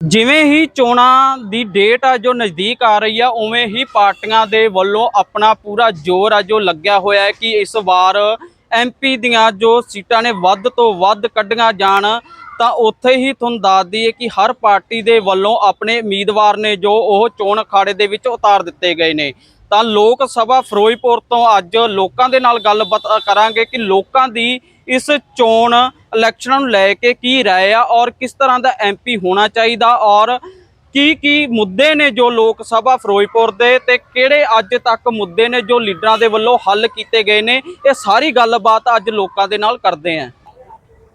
ਜਿਵੇਂ ਹੀ ਚੋਣਾਂ ਦੀ ਡੇਟ ਆ, ਜੋ ਨਜ਼ਦੀਕ ਆ ਰਹੀ ਆ, ਉਵੇਂ ਹੀ ਪਾਰਟੀਆਂ ਦੇ ਵੱਲੋਂ ਆਪਣਾ ਪੂਰਾ ਜ਼ੋਰ ਆ, ਜੋ ਲੱਗਿਆ ਹੋਇਆ ਹੈ ਕਿ ਇਸ ਵਾਰ ਐਮਪੀ ਦੀਆਂ ਜੋ ਸੀਟਾਂ ਨੇ ਵੱਧ ਤੋਂ ਵੱਧ ਕੱਢੀਆਂ ਜਾਣ, ਤਾਂ ਉੱਥੇ ਹੀ ਤੁਹਾਨੂੰ ਦੱਸ ਦਈਏ ਕਿ ਹਰ ਪਾਰਟੀ ਦੇ ਵੱਲੋਂ ਆਪਣੇ ਉਮੀਦਵਾਰ ਨੇ ਜੋ ਉਹ ਚੋਣ ਅਖਾੜੇ ਦੇ ਵਿੱਚ ਉਤਾਰ ਦਿੱਤੇ ਗਏ ਨੇ। ਤਾਂ ਲੋਕ ਸਭਾ ਫਿਰੋਜ਼ਪੁਰ ਤੋਂ ਅੱਜ ਲੋਕਾਂ ਦੇ ਨਾਲ ਗੱਲਬਾਤ ਕਰਾਂਗੇ ਕਿ ਲੋਕਾਂ ਦੀ ਇਸ ਚੋਣ ਇਲੈਕਸ਼ਨਾਂ ਨੂੰ ਲੈ ਕੇ ਕੀ ਰਾਏ ਆ ਔਰ ਕਿਸ ਤਰ੍ਹਾਂ ਦਾ ਐਮਪੀ ਹੋਣਾ ਚਾਹੀਦਾ ਔਰ ਕੀ ਕੀ ਮੁੱਦੇ ਨੇ ਜੋ ਲੋਕ ਸਭਾ ਫਿਰੋਜ਼ਪੁਰ ਦੇ ਤੇ ਕਿਹੜੇ ਅੱਜ ਤੱਕ ਮੁੱਦੇ ਨੇ ਜੋ ਲੀਡਰਾਂ ਦੇ ਵੱਲੋਂ ਹੱਲ ਕੀਤੇ ਗਏ ਨੇ ਇਹ ਸਾਰੀ ਗੱਲਬਾਤ ਅੱਜ ਲੋਕਾਂ ਦੇ ਨਾਲ ਕਰਦੇ ਆਂ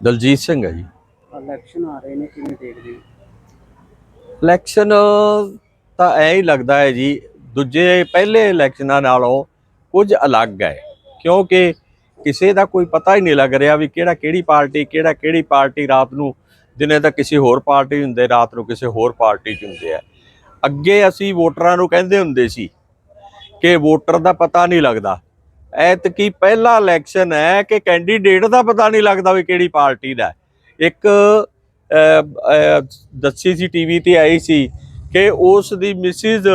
ਦਲਜੀਤ ਸਿੰਘ ਹੈ ਜੀ। ਇਲੈਕਸ਼ਨ ਆ ਰਹੇ ਨੇ ਕਿਵੇਂ ਦੇਖਦੇ ਇਲੈਕਸ਼ਨ ਤਾਂ ਐ ਹੀ ਲੱਗਦਾ ਹੈ ਜੀ ਦੂਜੇ ਪਹਿਲੇ ਇਲੈਕਸ਼ਨਾਂ ਨਾਲੋਂ ਕੁਝ ਅਲੱਗ ਹੈ। ਕਿਉਂਕਿ ਕਿਸੇ ਦਾ ਕੋਈ ਪਤਾ ਹੀ ਨਹੀਂ ਲੱਗ ਰਿਹਾ ਵੀ ਕਿਹੜਾ ਕਿਹੜੀ ਪਾਰਟੀ, ਕਿਹੜਾ ਕਿਹੜੀ ਪਾਰਟੀ ਰਾਤ ਨੂੰ, ਦਿਨੇ ਤਾਂ ਕਿਸੇ ਹੋਰ ਪਾਰਟੀ ਹੁੰਦੇ, ਰਾਤ ਨੂੰ ਕਿਸੇ ਹੋਰ ਪਾਰਟੀ 'ਚ ਹੁੰਦੇ ਆ। ਅੱਗੇ ਅਸੀਂ ਵੋਟਰਾਂ ਨੂੰ ਕਹਿੰਦੇ ਹੁੰਦੇ ਸੀ ਕਿ ਵੋਟਰ ਦਾ ਪਤਾ ਨਹੀਂ ਲੱਗਦਾ। ਐਤਕੀ ਪਹਿਲਾ ਇਲੈਕਸ਼ਨ ਹੈ ਕਿ ਕੈਂਡੀਡੇਟ ਦਾ ਪਤਾ ਨਹੀਂ ਲੱਗਦਾ ਵੀ ਕਿਹੜੀ ਪਾਰਟੀ ਦਾ ਇੱਕ ਦੱਸੀ ਸੀ ਟੀਵੀ ਤੇ ਆਈ ਸੀ ਕਿ ਉਸ ਦੀ ਮਿਸਿਸ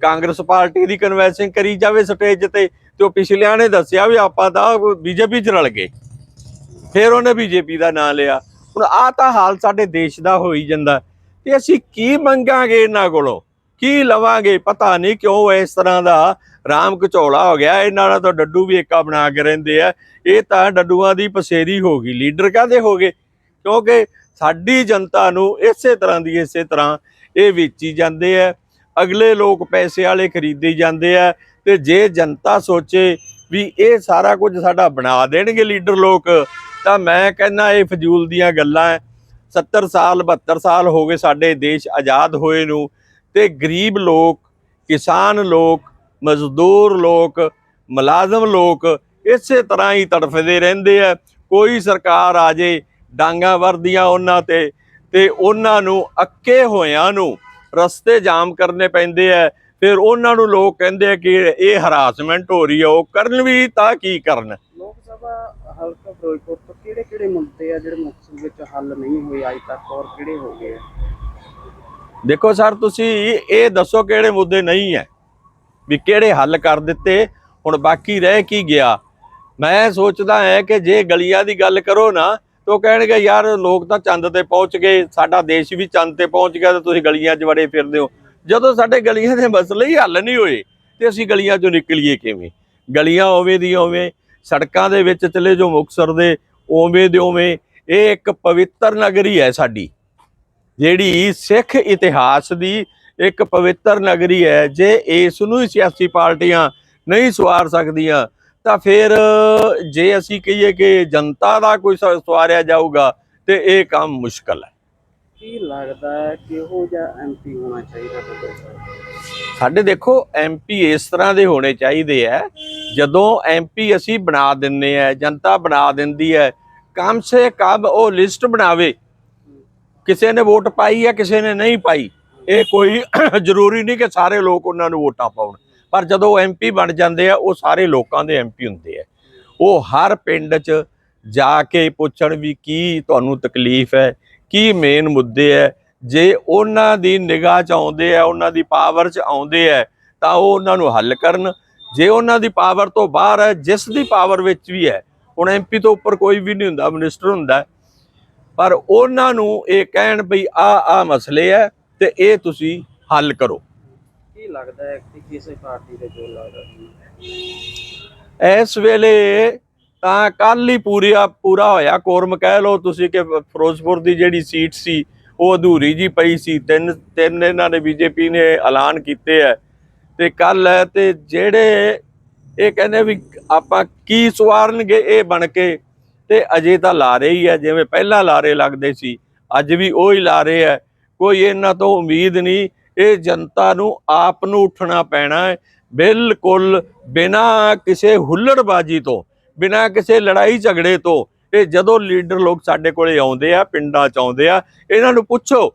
ਕਾਂਗਰਸ ਪਾਰਟੀ ਦੀ ਕਨਵੈਨਸ਼ਨ ਕਰੀ ਜਾਵੇ ਸਟੇਜ ਤੇ ਤੇ ਉਹ ਪਿਛਲਿਆਂ ਨੇ ਦੱਸਿਆ ਵੀ ਆਪਾਂ ਤਾਂ ਬੀਜੇਪੀ ਚ ਰਲ ਗਏ। ਫਿਰ ਉਹਨੇ ਬੀਜੇਪੀ ਦਾ ਨਾਂ ਲਿਆ। ਹੁਣ ਆ ਤਾਂ ਹਾਲ ਸਾਡੇ ਦੇਸ਼ ਦਾ ਹੋਈ ਜਾਂਦਾ। ਤੇ ਅਸੀਂ ਕੀ ਮੰਗਾਂਗੇ ਇਹਨਾਂ ਕੋਲੋਂ? ਕੀ ਲਵਾਂਗੇ? ਪਤਾ ਨਹੀਂ ਕਿਉਂ ਇਸ ਤਰ੍ਹਾਂ ਦਾ ਰਾਮ ਕਚੌਲਾ ਹੋ ਗਿਆ। ਇਹਨਾਂ ਨਾਲ ਤਾਂ ਡੱਡੂ ਵੀ ਏਕਾ ਬਣਾ ਕੇ ਰਹਿੰਦੇ ਆ। ਇਹ ਤਾਂ ਡੱਡੂਆਂ ਦੀ ਪਸੇਰੀ ਹੋ ਗਈ। ਲੀਡਰ ਕਾਦੇ ਹੋ ਗਏ? ਕਿਉਂਕਿ ਸਾਡੀ ਜਨਤਾ ਨੂੰ ਇਸੇ ਤਰ੍ਹਾਂ ਦੀ ਇਸੇ ਤਰ੍ਹਾਂ ਇਹ ਵੇਚੀ ਜਾਂਦੇ ਆ। ਅਗਲੇ ਲੋਕ ਪੈਸੇ ਵਾਲੇ ਖਰੀਦੇ ਜਾਂਦੇ ਆ ਤੇ ਜੇ ਜਨਤਾ ਸੋਚੇ ਵੀ ਇਹ ਸਾਰਾ ਕੁਝ ਸਾਡਾ ਬਣਾ ਦੇਣਗੇ ਲੀਡਰ ਲੋਕ, ਤਾਂ ਮੈਂ ਕਹਿੰਦਾ ਇਹ ਫਜ਼ੂਲ ਦੀਆਂ ਗੱਲਾਂ ਹੈ 70 ਸਾਲ 72 ਸਾਲ ਹੋ ਗਏ ਸਾਡੇ ਦੇਸ਼ ਆਜ਼ਾਦ ਹੋਏ ਨੂੰ ਤੇ ਗਰੀਬ ਲੋਕ, ਕਿਸਾਨ ਲੋਕ, ਮਜ਼ਦੂਰ ਲੋਕ, ਮੁਲਾਜ਼ਮ ਲੋਕ ਇਸੇ ਤਰ੍ਹਾਂ ਹੀ ਤੜਫਦੇ ਰਹਿੰਦੇ ਆ। ਕੋਈ ਸਰਕਾਰ ਆ ਜੇ ਡਾਂਗਾ ਵਰਦੀਆਂ ਉਹਨਾਂ ਤੇ ਤੇ ਉਹਨਾਂ ਨੂੰ ਅੱਕੇ ਹੋਇਆਂ ਨੂੰ ਰਸਤੇ ਜਾਮ ਕਰਨੇ ਪੈਂਦੇ ਆ। ਫਿਰ ਉਹਨਾਂ ਨੂੰ ਲੋਕ ਕਹਿੰਦੇ ਆ ਕਿ ਇਹ ਹਰਾਸਮੈਂਟ ਹੋ ਰਹੀ ਆ ਉਹ ਕਰਨ ਵੀ ਤਾਂ ਕੀ ਕਰਨ? ਲੋਕ ਸਭਾ ਹਲਕਾ ਫਿਰੋਜ਼ਪੁਰ ਤੋਂ ਕਿਹੜੇ ਕਿਹੜੇ ਮੁੱਦੇ ਆ ਜਿਹੜੇ ਮੁਕਤਸਰ ਵਿੱਚ ਹੱਲ ਨਹੀਂ ਹੋਏ ਅੱਜ ਤੱਕ ਔਰ ਕਿਹੜੇ ਹੋ ਗਏ ਦੇਖੋ ਸਰ ਤੁਸੀਂ ਇਹ ਦੱਸੋ ਕਿਹੜੇ ਮੁੱਦੇ ਨਹੀਂ ਹੈ ਵੀ ਕਿਹੜੇ ਹੱਲ ਕਰ ਦਿੱਤੇ। ਹੁਣ ਬਾਕੀ ਰਹਿ ਕੀ ਗਿਆ? ਮੈਂ ਸੋਚਦਾ ਹਾਂ ਕਿ ਜੇ ਗਲੀਆਂ ਦੀ ਗੱਲ ਕਰੋ ਨਾ ਤਾਂ ਉਹ ਕਹਿਣਗੇ, ਯਾਰ, ਲੋਕ ਤਾਂ ਚੰਦ ਤੇ ਪਹੁੰਚ ਗਏ, ਸਾਡਾ ਦੇਸ਼ ਵੀ ਚੰਦ ਤੇ ਪਹੁੰਚ ਗਿਆ ਤੇ ਤੁਸੀਂ ਗਲੀਆਂ 'ਚ ਵੜੇ ਫਿਰਦੇ ਹੋ। ਜਦੋਂ ਸਾਡੇ ਗਲੀਆਂ ਦੇ ਮਸਲੇ ਹੀ ਹੱਲ ਨਹੀਂ ਹੋਏ ਤੇ ਅਸੀਂ ਗਲੀਆਂ 'ਚੋਂ ਨਿਕਲੀਏ ਕਿਵੇਂ? ਗਲੀਆਂ ਉਵੇਂ ਦੀ ਉਵੇਂ, ਸੜਕਾਂ ਦੇ ਵਿੱਚ ਚਲੇ ਜੋ ਮੁਕਸਰ ਦੇ, ਉਵੇਂ ਦੇ ਉਵੇਂ, ਇਹ ਇੱਕ ਪਵਿੱਤਰ ਨਗਰੀ ਹੈ ਸਾਡੀ। ਜਿਹੜੀ ਸਿੱਖ ਇਤਿਹਾਸ ਦੀ ਇੱਕ ਪਵਿੱਤਰ ਨਗਰੀ ਹੈ, ਜੇ ਇਸ ਨੂੰ ਸਿਆਸੀ ਪਾਰਟੀਆਂ ਨਹੀਂ ਸਵਾਰ ਸਕਦੀਆਂ ਤਾਂ ਫਿਰ ਜੇ ਅਸੀਂ ਕਹੀਏ ਕਿ ਜਨਤਾ ਦਾ ਕੋਈ ਸਵਾਰਿਆ ਜਾਊਗਾ ਤੇ ਇਹ ਕੰਮ ਮੁਸ਼ਕਲ ਹੈ। ਕੀ ਲੱਗਦਾ ਹੈ ਕਿਹੋ ਜਿਹਾ ਐਮਪੀ ਹੋਣਾ ਚਾਹੀਦਾ ਸਾਡੇ ਦੇਖੋ ਐਮਪੀ ਇਸ ਤਰ੍ਹਾਂ ਦੇ ਹੋਣੇ ਚਾਹੀਦੇ ਆ ਜਦੋਂ ਐਮਪੀ ਅਸੀਂ ਬਣਾ ਦਿੰਨੇ ਆ ਜਨਤਾ ਬਣਾ ਦਿੰਦੀ ਹੈ ਕਮ ਸੇ ਕਮ ਉਹ ਲਿਸਟ ਬਣਾਵੇ। ਕਿਸੇ ਨੇ ਵੋਟ ਪਾਈ ਹੈ ਕਿਸੇ ਨੇ ਨਹੀਂ ਪਾਈ ਇਹ ਕੋਈ ਜ਼ਰੂਰੀ ਨਹੀਂ ਕਿ ਸਾਰੇ ਲੋਕ ਉਹਨਾਂ ਨੂੰ ਵੋਟਾਂ ਪਾਉਣ। ਪਰ ਜਦੋਂ ਐਮਪੀ ਬਣ ਜਾਂਦੇ ਆ, ਉਹ ਸਾਰੇ ਲੋਕਾਂ ਦੇ ਐਮਪੀ ਹੁੰਦੇ ਆ। ਉਹ ਹਰ ਪਿੰਡ 'ਚ ਜਾ ਕੇ ਪੁੱਛਣ ਵੀ ਕੀ ਤੁਹਾਨੂੰ ਤਕਲੀਫ ਹੈ, ਕੀ ਮੇਨ ਮੁੱਦੇ ਹੈ। ਜੇ ਉਹਨਾਂ ਦੀ ਨਿਗਾਹ 'ਚ ਆਉਂਦੇ ਆ, ਉਹਨਾਂ ਦੀ ਪਾਵਰ 'ਚ ਆਉਂਦੇ ਆ, ਤਾਂ ਉਹ ਉਹਨਾਂ ਨੂੰ ਹੱਲ ਕਰਨ। ਜੇ ਉਹਨਾਂ ਦੀ ਪਾਵਰ ਤੋਂ ਬਾਹਰ ਹੈ, ਜਿਸ ਦੀ ਪਾਵਰ ਵਿੱਚ ਵੀ ਹੈ, ਹੁਣ ਐਮਪੀ ਤੋਂ ਉੱਪਰ ਕੋਈ ਵੀ ਨਹੀਂ ਹੁੰਦਾ, ਮਿਨਿਸਟਰ ਹੁੰਦਾ ਪਰ ਉਹਨਾਂ ਨੂੰ ਇਹ ਕਹਿਣ ਬਈ ਆ ਆ ਮਸਲੇ ਹੈ ਤੇ ਇਹ ਤੁਸੀਂ ਹੱਲ ਕਰੋ। ਕੀ ਲੱਗਦਾ ਹੈ ਕਿ ਕਿਸੇ ਪਾਰਟੀ ਦੇ ਜੋ ਲੱਗਦਾ ਇਸ ਵੇਲੇ ਤਾਂ ਕੱਲ ਹੀ ਪੂਰਾ ਪੂਰਾ ਹੋਇਆ। ਕੋਰਮ ਕਹਿ ਲਓ ਤੁਸੀਂ ਕਿ ਫਿਰੋਜ਼ਪੁਰ ਦੀ ਜਿਹੜੀ ਸੀਟ ਸੀ, ਉਹ ਅਧੂਰੀ ਜੀ ਪਈ ਸੀ। ਤਿੰਨ ਤਿੰਨ ਇਹਨਾਂ ਨੇ ਬੀਜੇਪੀ ਨੇ ਐਲਾਨ ਕੀਤੇ ਹੈ। ਤੇ ਕੱਲ ਤੇ ਜਿਹੜੇ ਇਹ ਕਹਿੰਦੇ ਵੀ ਆਪਾਂ ਕੀ ਸਵਾਰਨਗੇ ਇਹ ਬਣ ਕੇ, ਤੇ ਅਜੇ ਤਾਂ ਲਾਰੇ ਹੀ ਹੈ, ਜਿਵੇਂ ਪਹਿਲਾਂ ਲਾਰੇ ਲੱਗਦੇ ਸੀ, ਅੱਜ ਵੀ ਉਹ ਹੀ ਲਾ ਰਹੇ ਹੈ। ਕੋਈ ਇਹਨਾਂ ਤੋਂ ਉਮੀਦ ਨਹੀਂ ਇਹ ਜਨਤਾ ਨੂੰ ਆਪ ਨੂੰ ਉੱਠਣਾ ਪੈਣਾ ਹੈ। ਬਿਲਕੁਲ ਬਿਨਾਂ ਕਿਸੇ ਹੁੱਲੜਬਾਜੀ ਤੋਂ, ਬਿਨਾਂ ਕਿਸੇ ਲੜਾਈ ਝਗੜੇ ਤੋਂ ਇਹ ਜਦੋਂ ਲੀਡਰ ਲੋਕ ਸਾਡੇ ਕੋਲੇ ਆਉਂਦੇ ਆ, ਪਿੰਡਾਂ ਚ ਆਉਂਦੇ ਆ, ਇਹਨਾਂ ਨੂੰ ਪੁੱਛੋ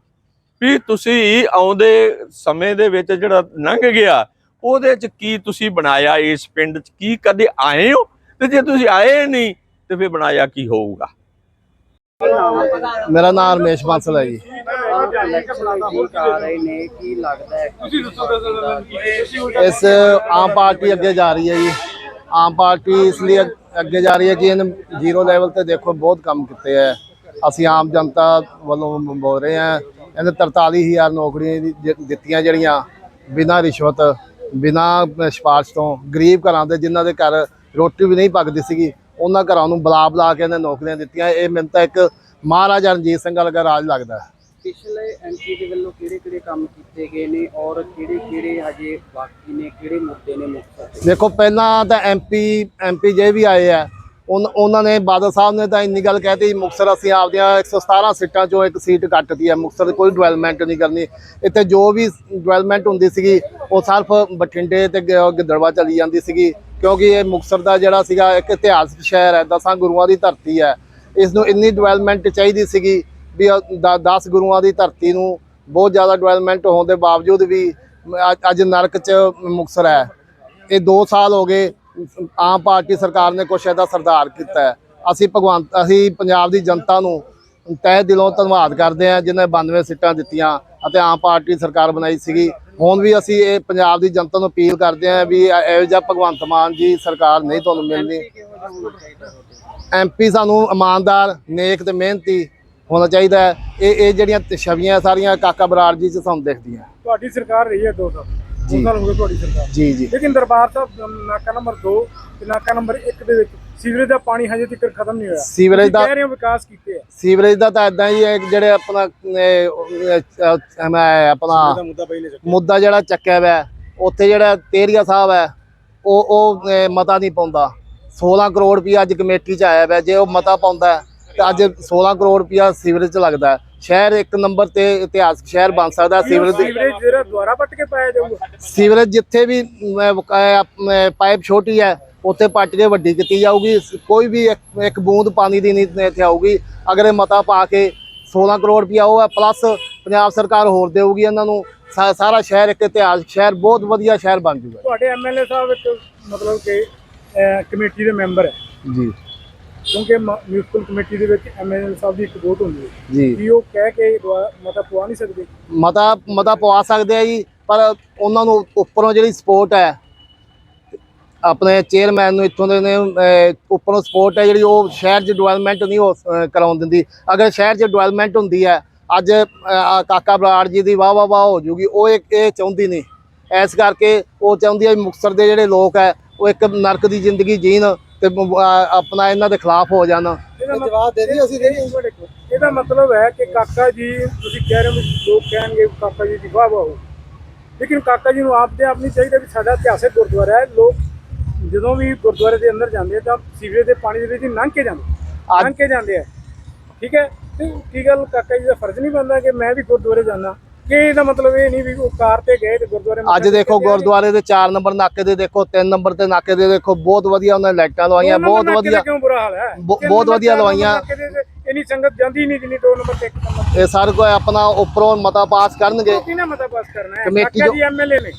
ਵੀ ਤੁਸੀਂ ਆਉਂਦੇ ਸਮੇਂ ਦੇ ਵਿੱਚ ਜਿਹੜਾ ਲੰਘ ਗਿਆ, ਉਹਦੇ ਚ ਕੀ ਤੁਸੀਂ ਬਣਾਇਆ ਇਸ ਪਿੰਡ ਚ? ਕੀ ਕਦੇ ਆਏ ਹੋ? ਤੇ ਜੇ ਤੁਸੀਂ ਆਏ ਨਹੀਂ, ਤੇ ਫਿਰ ਬਣਾਇਆ ਕੀ ਹੋਊਗਾ? ਮੇਰਾ ਨਾਮ ਰਮੇਸ਼ ਬਾਂਸਲ ਹੈ ਜੀ। ਇਲੈਕਸ਼ਨ ਨਜ਼ਦੀਕ ਆ ਰਹੇ ਨੇ? ਕੀ ਲੱਗਦਾ ਹੈ ਕਿ ਇਸ ਆਮ ਪਾਰਟੀ ਅੱਗੇ ਜਾ ਰਹੀ ਹੈ ਜੀ। ਆਮ ਪਾਰਟੀ ਇਸ ਲਈ ਅੱਗ- ਜਾ ਰਹੀ ਹੈ ਕਿ ਇਹਨੇ ਜ਼ੀਰੋ ਲੈਵਲ ਤੇ ਦੇਖੋ ਬਹੁਤ ਕੰਮ ਕੀਤੇ ਹੈ। ਅਸੀਂ ਆਮ ਜਨਤਾ ਵੱਲੋਂ ਬੋਲ ਰਹੇ ਹਾਂ। ਇਹਨੇ 43000 ਨੌਕਰੀਆਂ ਦਿੱਤੀਆਂ ਜਿਹੜੀਆਂ ਬਿਨਾਂ ਰਿਸ਼ਵਤ ਬਿਨਾਂ ਸਿਫਾਰਿਸ਼ ਤੋਂ। ਗਰੀਬ ਘਰਾਂ ਦੇ ਜਿਨ੍ਹਾਂ ਦੇ ਘਰ ਰੋਟੀ ਵੀ ਨਹੀਂ ਪੱਕਦੀ ਸੀਗੀ ਉਹਨਾਂ ਘਰਾਂ ਨੂੰ ਬੁਲਾ ਬੁਲਾ ਕੇ ਇਹਨੇ ਨੌਕਰੀਆਂ ਦਿੱਤੀਆਂ। ਇਹ ਮੈਨੂੰ ਤਾਂ ਇੱਕ ਮਹਾਰਾਜਾ ਰਣਜੀਤ ਸਿੰਘ ਵਰਗਾ ਰਾਜ ਲੱਗਦਾ ਹੈ ਪਿਛਲੇ ਐਮਪੀ ਦੇ ਵੱਲੋਂ ਕਿਹੜੇ ਕਿਹੜੇ ਕੰਮ ਕੀਤੇ ਗਏ ਨੇ ਔਰ ਕਿਹੜੇ ਕਿਹੜੇ ਹਜੇ ਬਾਕੀ ਨੇ, ਕਿਹੜੇ ਮੁੱਦੇ ਨੇ ਮੁੱਖ ਦੇਖੋ, ਪਹਿਲਾਂ ਤਾਂ ਐਮਪੀ ਐਮਪੀ ਜੇ ਵੀ ਆਏ ਆ, ਉਨ- ਉਹਨਾਂ ਨੇ ਬਾਦਲ ਸਾਹਿਬ ਨੇ ਤਾਂ ਇੰਨੀ ਗੱਲ ਕਹਿਤੀ, ਮੁਕਤਸਰ ਅਸੀਂ ਆਪਦੀਆਂ 117 ਸੀਟਾਂ ਚੋਂ ਇੱਕ ਸੀਟ ਕੱਟਤੀ ਹੈ ਮੁਕਤਸਰ ਕੋਈ ਡਿਵੈਲਪਮੈਂਟ ਨਹੀਂ ਕਰਨੀ। ਇੱਥੇ ਜੋ ਵੀ ਡਿਵੈਲਪਮੈਂਟ ਹੁੰਦੀ ਸੀਗੀ, ਉਹ ਸਿਰਫ ਬਠਿੰਡੇ ਤੇ ਗ- ਗਿੱਦੜਵਾ ਚਲੀ ਜਾਂਦੀ ਸੀਗੀ, ਕਿਉਂਕਿ ਇਹ ਮੁਕਤਸਰ ਦਾ ਜਿਹੜਾ ਸੀਗਾ ਇੱਕ ਇਤਿਹਾਸਕ ਸ਼ਹਿਰ ਹੈ, ਦਸਾਂ ਗੁਰੂਆਂ ਦੀ ਧਰਤੀ ਹੈ। ਇਸ ਨੂੰ ਇੰਨੀ ਡਿਵੈਲਪਮੈਂਟ ਚਾਹੀਦੀ ਸੀਗੀ ਵੀ 10 ਗੁਰੂਆਂ ਦੀ ਧਰਤੀ ਨੂੰ ਬਹੁਤ ਜ਼ਿਆਦਾ ਡਿਵੈਲਪਮੈਂਟ ਹੋਣ ਦੇ ਬਾਵਜੂਦ ਵੀ ਅੱਜ- ਅੱਜ ਨਰਕ 'ਚ ਮੁਕਤਸਰ ਹੈ। ਇਹ 2 ਸਾਲ ਹੋ ਗਏ, ਆਮ ਪਾਰਟੀ ਸਰਕਾਰ ਨੇ ਕੁਛ ਇਹਦਾ ਸਰਦਾਰ ਕੀਤਾ ਅਸੀਂ ਭਗਵੰਤ ਅਸੀਂ ਪੰਜਾਬ ਦੀ ਜਨਤਾ ਨੂੰ ਤਹਿ ਦਿਲੋਂ ਧੰਨਵਾਦ ਕਰਦੇ ਹਾਂ ਜਿਨ੍ਹਾਂ ਨੇ 92 ਸੀਟਾਂ ਦਿੱਤੀਆਂ ਅਤੇ ਆਮ ਪਾਰਟੀ ਸਰਕਾਰ ਬਣਾਈ ਸੀਗੀ। ਹੁਣ ਵੀ ਅਸੀਂ ਇਹ ਪੰਜਾਬ ਦੀ ਜਨਤਾ ਨੂੰ ਅਪੀਲ ਕਰਦੇ ਹਾਂ ਵੀ ਇਹੋ ਜਿਹਾ ਭਗਵੰਤ ਮਾਨ ਜੀ ਸਰਕਾਰ ਨਹੀਂ ਤੁਹਾਨੂੰ ਮਿਲਣੀ। ਕਿਹੋ ਜਿਹਾ ਐਮਪੀ ਸਾਨੂੰ ਇਮਾਨਦਾਰ, ਨੇਕ ਤੇ ਮਿਹਨਤੀ ਹੋਣਾ ਚਾਹੀਦਾ ਹੈ। ਇਹ ਇਹ ਜਿਹੜੀਆਂ ਛਵੀਆਂ ਸਾਰੀਆਂ ਕਾਕਾ ਬਰਾੜ ਜੀ ਚ ਸਾਨੂੰ ਦਿਖਦੀਆਂ। ਤੁਹਾਡੀ ਸਰਕਾਰ ਰਹੀ ਹੈ 2 ਸਾਲ। ਜੀ। 2 ਸਾਲ ਹੋ ਗਏ ਤੁਹਾਡੀ ਸਰਕਾਰ। ਜੀ ਜੀ। ਲੇਕਿਨ ਦਰਬਾਰ ਸਾਹਿਬ ਨਾਕਾ ਨੰਬਰ 2 ਤੇ ਨਾਕਾ ਨੰਬਰ 1 ਦੇ ਵਿੱਚ ਸੀਵਰੇਜ ਦਾ ਪਾਣੀ ਹਜੇ ਤੱਕ ਖਤਮ ਨਹੀਂ ਹੋਇਆ। ਸੀਵਰੇਜ ਦਾ ਕਹਿ ਰਹੇ ਹੋ ਵਿਕਾਸ ਕੀਤੇ ਆ। ਸੀਵਰੇਜ ਦਾ ਤਾਂ ਇਦਾਂ ਹੀ ਹੈ ਜਿਹੜੇ ਆਪਣਾ ਮੈਂ ਆਪਣਾ ਮੁੱਦਾ ਜਿਹੜਾ ਚੱਕਿਆ ਹੋਇਆ ਉੱਥੇ ਜਿਹੜਾ ਤੇਰੀਆ ਸਾਹਿਬ ਹੈ ਉਹ ਉਹ ਮਤਾ ਨਹੀਂ ਪਾਉਂਦਾ। 16 ਕਰੋੜ ਰੁਪਇਆ ਅੱਜ ਕਮੇਟੀ ਚ ਆਇਆ ਹੋਇਆ ਜੇ ਉਹ ਮਤਾ ਪਾਉਂਦਾ ਤੇ ਅੱਜ 16 ਕਰੋੜ ਰੁਪਇਆ ਸੀਵਰੇਜ ਚ ਲੱਗਦਾ ਹੈ। ਸ਼ਹਿਰ ਇੱਕ ਨੰਬਰ ਤੇ ਇਤਿਹਾਸਕ ਸ਼ਹਿਰ ਬਣ ਸਕਦਾ ਸੀਵਰੇਜ ਸੀਵਰੇਜ ਜਿਹੜਾ ਦੁਆਰਾ ਪੱਟ ਕੇ ਪਾਇਆ ਜਾਊਗਾ? ਸੀਵਰੇਜ ਜਿੱਥੇ ਵੀ ਪਾਈਪ ਛੋਟੀ ਹੈ ਉੱਥੇ ਪੱਟ ਕੇ ਵੱਡੀ ਕੀਤੀ ਜਾਊਗੀ। ਕੋਈ ਵੀ ਇੱਕ- ਬੂੰਦ ਪਾਣੀ ਦੀ ਨਹੀਂ ਇੱਥੇ ਆਊਗੀ। ਅਗਰ ਇਹ ਮਤਾ ਪਾ ਕੇ 16 ਕਰੋੜ ਰੁਪਇਆ ਉਹ ਹੈ ਪਲੱਸ ਪੰਜਾਬ ਸਰਕਾਰ ਹੋਰ ਦੇਊਗੀ ਇਹਨਾਂ ਨੂੰ। ਸਾਰਾ ਸ਼ਹਿਰ ਇੱਕ ਇਤਿਹਾਸਕ ਸ਼ਹਿਰ ਬਹੁਤ ਵਧੀਆ ਸ਼ਹਿਰ ਬਣ ਜੂਗਾ। ਤੁਹਾਡੇ ਐਮਐਲਏ ਸਾਹਿਬ ਇੱਕ ਮਤਲਬ ਕਿ ਕਮੇਟੀ ਦੇ ਮੈਂਬਰ ਹੈ। ਜੀ। ਕਿਉਂਕਿ ਮਿਊਨਿਸਪਲ ਕਮੇਟੀ ਦੇ ਵਿੱਚ ਐਮਐਲਏ ਸਾਹਿਬ ਦੀ ਇੱਕ ਵੋਟ ਹੁੰਦੀ ਹੈ। ਜੀ। ਕੀ ਉਹ ਕਹਿ ਕੇ ਮਤਾ ਪਵਾ ਨਹੀਂ ਸਕਦੇ? ਮਤਾ ਮਤਾ ਪਵਾ ਸਕਦੇ ਆ ਜੀ ਪਰ ਉਹਨਾਂ ਨੂੰ ਉੱਪਰੋਂ ਜਿਹੜੀ ਸਪੋਰਟ ਹੈ ਆਪਣੇ ਚੇਅਰਮੈਨ ਨੂੰ ਇੱਥੋਂ ਦੇ ਨੇ ਉੱਪਰੋਂ ਸਪੋਰਟ ਹੈ ਜਿਹੜੀ ਉਹ ਸ਼ਹਿਰ 'ਚ ਡਿਵੈਲਪਮੈਂਟ ਨਹੀਂ ਹੋ ਕਰਾਉਣ ਦਿੰਦੀ। ਅਗਰ ਸ਼ਹਿਰ 'ਚ ਡਿਵੈਲਪਮੈਂਟ ਹੁੰਦੀ ਹੈ ਅੱਜ ਕਾਕਾ ਬਰਾੜ ਜੀ ਦੀ ਵਾਹ ਵਾਹ ਵਾਹ ਹੋ ਜੂਗੀ ਉਹ ਇੱਕ ਇਹ ਚਾਹੁੰਦੀ ਨਹੀਂ। ਇਸ ਕਰਕੇ ਉਹ ਚਾਹੁੰਦੀ ਹੈ ਵੀ ਮੁਕਤਸਰ ਦੇ ਜਿਹੜੇ ਲੋਕ ਹੈ ਉਹ ਇੱਕ ਨਰਕ ਦੀ ਜ਼ਿੰਦਗੀ ਜੀਣ। ਤੇ ਆਪਣਾ ਇਹਨਾਂ ਦੇ ਖਿਲਾਫ ਹੋ ਜਾਣ। ਇਹਦਾ ਜਵਾਬ ਦੇ ਦਿਓ ਅਸੀਂ ਇਹਦਾ ਮਤਲਬ ਹੈ ਕਿ ਕਾਕਾ ਜੀ ਤੁਸੀਂ ਕਹਿ ਰਹੇ ਹੋ ਲੋਕ ਕਹਿਣਗੇ ਕਾਕਾ ਜੀ ਦੀ ਵਾਹ ਵਾਹ ਲੇਕਿਨ ਕਾਕਾ ਜੀ ਨੂੰ ਆਪਦੇ ਆਪ ਨਹੀਂ ਚਾਹੀਦਾ ਵੀ ਸਾਡਾ ਇਤਿਹਾਸਕ ਗੁਰਦੁਆਰਾ ਹੈ। ਲੋਕ ਜਦੋਂ ਵੀ ਗੁਰਦੁਆਰੇ ਦੇ ਅੰਦਰ ਜਾਂਦੇ ਆ ਤਾਂ ਸੀਵਰੇਜ ਦੇ ਪਾਣੀ ਦੇ ਵਿੱਚ ਹੀ ਲੰਘ ਕੇ ਜਾਂਦੇ ਲੰਘ ਕੇ ਜਾਂਦੇ ਆ। ਠੀਕ ਹੈ? ਤੇ ਕੀ ਗੱਲ ਕਾਕਾ ਜੀ ਦਾ ਫਰਜ਼ ਨਹੀਂ ਬਣਦਾ ਕਿ ਮੈਂ ਵੀ ਗੁਰਦੁਆਰੇ ਜਾਣਾ ਕਿ ਇਹਦਾ ਮਤਲਬ ਇਹ ਨਹੀਂ ਵੀ ਉਹ ਕਾਰ ਤੇ ਗਏ ਤੇ ਗੁਰਦੁਆਰੇ ਅੱਜ ਦੇਖੋ। ਗੁਰਦੁਆਰੇ ਦੇ 4 ਨੰਬਰ ਨਾਕੇ ਦੇ ਦੇਖੋ 3 ਨੰਬਰ ਤੇ ਨਾਕੇ ਦੇ ਦੇਖੋ ਬਹੁਤ ਵਧੀਆ ਉਹਨਾਂ ਨੇ ਲਾਈਟਾਂ ਲਵਾਈਆਂ ਬਹੁਤ ਵਧੀਆ ਕਿਉਂ ਬੁਰਾ ਹਾਲ ਹੈ? ਬਹੁਤ ਵਧੀਆ ਲਵਾਈਆਂ। ਇੰਨੀ ਸੰਗਤ ਜਾਂਦੀ ਨਹੀਂ ਜਿੰਨੀ ਦੋ ਨੰਬਰ ਤੇ ਇੱਕ ਨੰਬਰ ਇਹ ਸਰ ਕੋਈ ਆਪਣਾ ਉੱਪਰੋਂ ਮਤਾ ਪਾਸ ਕਰਨਗੇ। ਕਿਹਨੇ ਮਤਾ ਪਾਸ ਕਰਨਾ ਹੈ? ਕਮੇਟੀ ਜੋ- ਐਮਐਲਏ ਨੇ।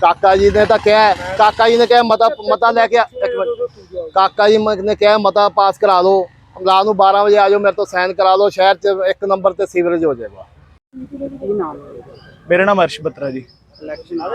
ਕਾਕਾ ਜੀ ਨੇ ਤਾਂ ਕਿਹਾ ਕਾਕਾ ਜੀ ਨੇ ਕਿਹਾ ਮਤਾ ਮਤਾ ਲੈ ਕੇ ਕਾਕਾ ਜੀ ਨੇ ਕਿਹਾ ਮਤਾ ਪਾਸ ਕਰਾ ਲਓ। ਰਾਤ ਨੂੰ 12 ਵਜੇ ਆ ਜਾਓ ਮੇਰੇ ਤੋਂ ਸਾਈਨ ਕਰਾ ਲਓ। ਸ਼ਹਿਰ 'ਚ ਇੱਕ ਨੰਬਰ ਤੇ ਸੀਵਰੇਜ ਹੋ ਜਾਏਗਾ। ਕੀ ਨਾਮ ਮੇਰਾ ਨਾਮ ਅਰਸ਼ ਬੱਤਰਾ ਜੀ। ਇਲੈਕਸ਼ਨ ਆ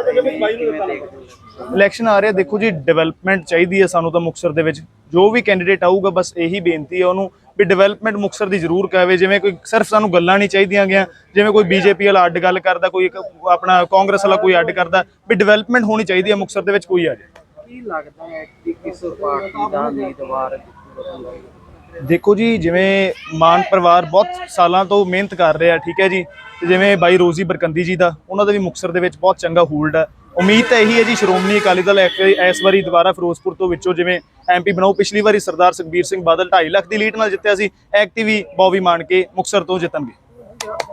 ਇਲੈਕਸ਼ਨ ਆ ਰਿਹਾ, ਦੇਖੋ ਜੀ ਡਿਵੈਲਪਮੈਂਟ ਚਾਹੀਦੀ ਹੈ ਸਾਨੂੰ ਤਾਂ ਮੁਕਸਰ ਦੇ ਵਿੱਚ। ਜੋ ਵੀ ਕੈਂਡੀਡੇਟ ਆਊਗਾ, ਬਸ ਇਹੀ ਬੇਨਤੀ ਹੈ ਉਹਨੂੰ ਵੀ ਡਿਵੈਲਪਮੈਂਟ ਮੁਕਸਰ ਦੀ ਜ਼ਰੂਰ ਕਹਵੇ ਜਿਵੇਂ ਕੋਈ ਸਿਰਫ ਸਾਨੂੰ ਗੱਲਾਂ ਨਹੀਂ ਚਾਹੀਦੀਆਂ ਗਿਆ, ਜਿਵੇਂ ਕੋਈ ਬੀਜੇਪੀ ਵਾਲਾ ਅੱਡ ਗੱਲ ਕਰਦਾ, ਕੋਈ ਆਪਣਾ ਕਾਂਗਰਸ ਵਾਲਾ ਕੋਈ ਅੱਡ ਕਰਦਾ, ਵੀ ਡਿਵੈਲਪਮੈਂਟ ਹੋਣੀ ਚਾਹੀਦੀ ਹੈ ਮੁਕਸਰ ਦੇ ਵਿੱਚ, ਕੋਈ ਆ ਜਾਏ। ਕੀ ਲੱਗਦਾ ਹੈ ਕਿ ਕਿਸ ਪਾਰਟੀ ਦਾ ਉਮੀਦਵਾਰ ਦੇਖੋ ਜੀ ਜਿਵੇਂ ਮਾਨ ਪਰਿਵਾਰ ਬਹੁਤ ਸਾਲਾਂ ਤੋਂ ਮਿਹਨਤ ਕਰ ਰਿਹਾ ਠੀਕ ਹੈ ਜੀ। ਤੇ ਜਿਵੇਂ ਬਾਈ ਰੋਜ਼ੀ ਬਰਕੰਦੀ ਜੀ ਦਾ ਉਹਨਾਂ ਦਾ ਵੀ ਮੁਕਸਰ ਦੇ ਵਿੱਚ ਬਹੁਤ ਚੰਗਾ ਹੋਲਡ ਹੈ। ਉਮੀਦ ਤਾਂ ਇਹੀ ਹੈ ਜੀ ਸ਼੍ਰੋਮਣੀ ਅਕਾਲੀ ਦਲ ਇਸ ਵਾਰੀ ਦੁਬਾਰਾ ਫਿਰੋਜ਼ਪੁਰ ਤੋਂ ਵਿੱਚੋਂ ਜਿਵੇਂ ਐਮਪੀ ਬਣਾਓ। ਪਿਛਲੀ ਵਾਰੀ ਸਰਦਾਰ ਸੁਖਬੀਰ ਸਿੰਘ ਬਾਦਲ 2.5 ਲੱਖ ਦੀ ਲੀਡ ਨਾਲ ਜਿੱਤਿਆ ਸੀ ਐਕਟਿਵੀ ਬੌਬੀ ਮਾਨ ਕੇ ਮੁਕਸਰ ਤੋਂ ਜਿੱਤਣਗੇ।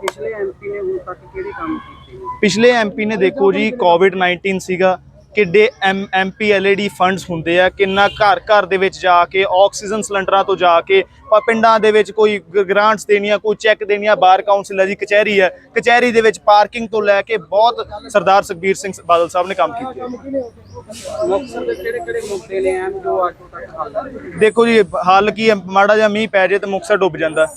ਪਿਛਲੇ ਐਮਪੀ ਨੇ ਹੁਣ ਤੱਕ ਕਿਹੜੇ ਕੰਮ ਕੀਤੇ? ਪਿਛਲੇ ਐਮਪੀ ਨੇ ਦੇਖੋ ਜੀ ਕੋਵਿਡ 19 ਸੀਗਾ ਕਿੱਡੇ ਐਮ ਐਮਪੀ ਐਲਈਡੀ ਫੰਡਸ ਹੁੰਦੇ ਆ ਕਿੰਨਾ ਘਰ ਘਰ ਦੇ ਵਿੱਚ ਜਾ ਕੇ ਆਕਸੀਜਨ ਸਿਲੰਡਰਾਂ ਤੋਂ ਜਾ ਕੇ ਪਿੰਡਾਂ ਦੇ ਵਿੱਚ ਕੋਈ ਗ੍ਰਾਂਟਸ ਦੇਣੀਆਂ ਕੋਈ ਚੈੱਕ ਦੇਣੀਆਂ ਬਾਰ ਕਾਉਂਸਲ ਹੈ ਜੀ ਕਚਹਿਰੀ ਹੈ ਕਚਹਿਰੀ ਦੇ ਵਿੱਚ ਪਾਰਕਿੰਗ ਤੋਂ ਲੈ ਕੇ ਬਹੁਤ ਸਰਦਾਰ ਸੁਖਬੀਰ ਸਿੰਘ ਬਾਦਲ ਸਾਹਿਬ ਨੇ ਕੰਮ ਕੀਤੇ। ਦੇਖੋ ਜੀ ਹੱਲ ਕੀ ਹੈ ਮਾੜਾ ਜਿਹਾ ਮੀਂਹ ਪੈ ਜੇ ਤੇ ਮੁਕਸਰ ਡੁੱਬ ਜਾਂਦਾ।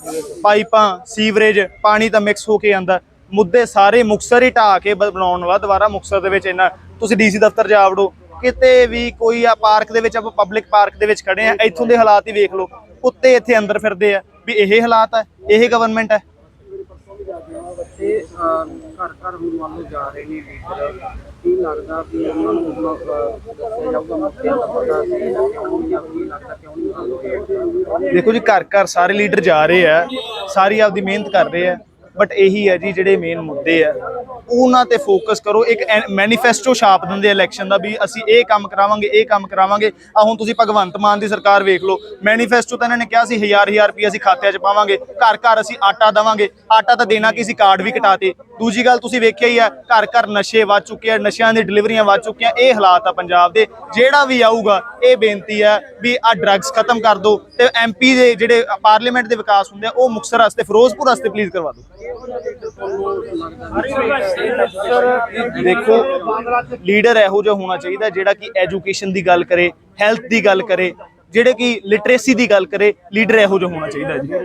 ਪਾਈਪਾਂ ਸੀਵਰੇਜ ਪਾਣੀ ਤਾਂ ਮਿਕਸ ਹੋ ਕੇ ਆਂਦਾ। ਮੁੱਦੇ ਸਾਰੇ ਮੁਕਸਰ ਹੀ ਢਾਹ ਕੇ ਬਣਾਉਣ ਵਾਲਾ ਦੁਬਾਰਾ ਮੁਕਸਰ ਦੇ ਵਿੱਚ ਇੰਨਾ ਤੁਸੀਂ ਡੀਸੀ ਦਫ਼ਤਰ ਜਾ ਵੜੋ। ਕਿਤੇ ਵੀ ਕੋਈ ਆ ਪਾਰਕ ਦੇ ਵਿੱਚ ਆਪਾਂ ਪਬਲਿਕ ਪਾਰਕ ਦੇ ਵਿੱਚ ਖੜੇ ਆ ਇੱਥੋਂ ਦੇ ਹਾਲਾਤ ਹੀ ਵੇਖ ਲਓ। ਕੁੱਤੇ ਇੱਥੇ ਅੰਦਰ ਫਿਰਦੇ ਆ ਵੀ ਇਹ ਹਾਲਾਤ ਹੈ ਇਹ ਗਵਰਨਮੈਂਟ ਹੈ ਤੇ ਘਰ ਘਰ ਹੁਣ ਮੰਨ ਲਓ ਜਾ ਰਹੇ ਨੇ ਲੀਡਰ। ਕੀ ਲੱਗਦਾ ਵੀ ਉਹਨਾਂ ਨੂੰ ਹੁਣ ਅਹ, ਦੱਸਿਆ ਜਾਊਗਾ ਮੁੱਦਿਆਂ ਦਾ ਪਤਾ ਸੀ ਕਿਉਂ ਜਾਂ ਕੀ ਲੱਗਦਾ ਕਿਉਂ ਨਹੀਂ ਹੱਲ ਹੋਇਆ ਦੇਖੋ ਜੀ ਘਰ ਘਰ ਸਾਰੇ ਲੀਡਰ ਜਾ ਰਹੇ ਆ ਸਾਰੀ ਆਪਦੀ ਮਿਹਨਤ ਕਰ ਰਹੇ ਆ। ਬਟ ਇਹੀ ਹੈ ਜੀ ਜਿਹੜੇ ਮੇਨ ਮੁੱਦੇ ਆ ਉਹਨਾਂ ਤੇ ਫੋਕਸ ਕਰੋ। ਇੱਕ ਮੈਨੀਫੈਸਟੋ ਛਾਪ ਦਿੰਦੇ ਇਲੈਕਸ਼ਨ ਦਾ ਵੀ ਅਸੀਂ ਇਹ ਕੰਮ ਕਰਾਵਾਂਗੇ, ਇਹ ਕੰਮ ਕਰਾਵਾਂਗੇ। ਆ ਹੁਣ ਤੁਸੀਂ ਭਗਵੰਤ ਮਾਨ ਦੀ ਸਰਕਾਰ ਵੇਖ ਲਓ। ਮੈਨੀਫੈਸਟੋ ਤਾਂ ਇਹਨਾਂ ਨੇ ਕਿਹਾ ਸੀ ਹਜ਼ਾਰ ਹਜ਼ਾਰ ਰੁਪਏ ਅਸੀਂ ਖਾਤਿਆਂ 'ਚ ਪਾਵਾਂਗੇ। ਘਰ ਘਰ ਅਸੀਂ ਆਟਾ ਦੇਵਾਂਗੇ। ਆਟਾ ਤਾਂ ਦੇਣਾ ਕੀ ਸੀ? ਕਾਰਡ ਵੀ ਕਟਾਤੇ। ਦੂਜੀ ਗੱਲ ਤੁਸੀਂ ਵੇਖਿਆ ਹੀ ਆ, ਘਰ ਘਰ ਨਸ਼ੇ ਵੱਧ ਚੁੱਕੇ ਆ, ਨਸ਼ਿਆਂ ਦੀ ਡਿਲੀਵਰੀਆਂ ਵੱਧ ਚੁੱਕੀਆਂ। ਇਹ ਹਾਲਾਤ ਆ ਪੰਜਾਬ ਦੇ। ਜਿਹੜਾ ਵੀ ਆਊਗਾ ਇਹ ਬੇਨਤੀ ਆ ਵੀ ਆ ਡਰੱਗਸ ਖਤਮ ਕਰ ਦਿਓ ਤੇ ਐਮਪੀ ਦੇ ਜਿਹੜੇ ਪਾਰਲੀਮੈਂਟ ਦੇ ਵਿਕਾਸ ਹੁੰਦੇ ਆ, ਉਹ ਮੁਕਤਸਰ ਵਾਸਤੇ, ਫਿਰੋਜ਼ਪੁਰ ਵਾਸਤੇ ਪਲੀਜ਼ ਕਰਵਾ ਦਿਓ। ਦੇਖੋ ਲੀਡਰ ਇਹੋ ਜਿਹਾ ਹੋਣਾ ਚਾਹੀਦਾ ਜਿਹੜਾ ਕਿ ਐਜੂਕੇਸ਼ਨ ਦੀ ਗੱਲ ਕਰੇ ਹੈਲਥ ਦੀ ਗੱਲ ਕਰੇ, ਜਿਹੜੇ ਕਿ ਲਿਟਰੇਸੀ ਦੀ ਗੱਲ ਕਰੇ ਲੀਡਰ ਇਹੋ ਜਿਹਾ ਹੋਣਾ ਚਾਹੀਦਾ ਜੀ।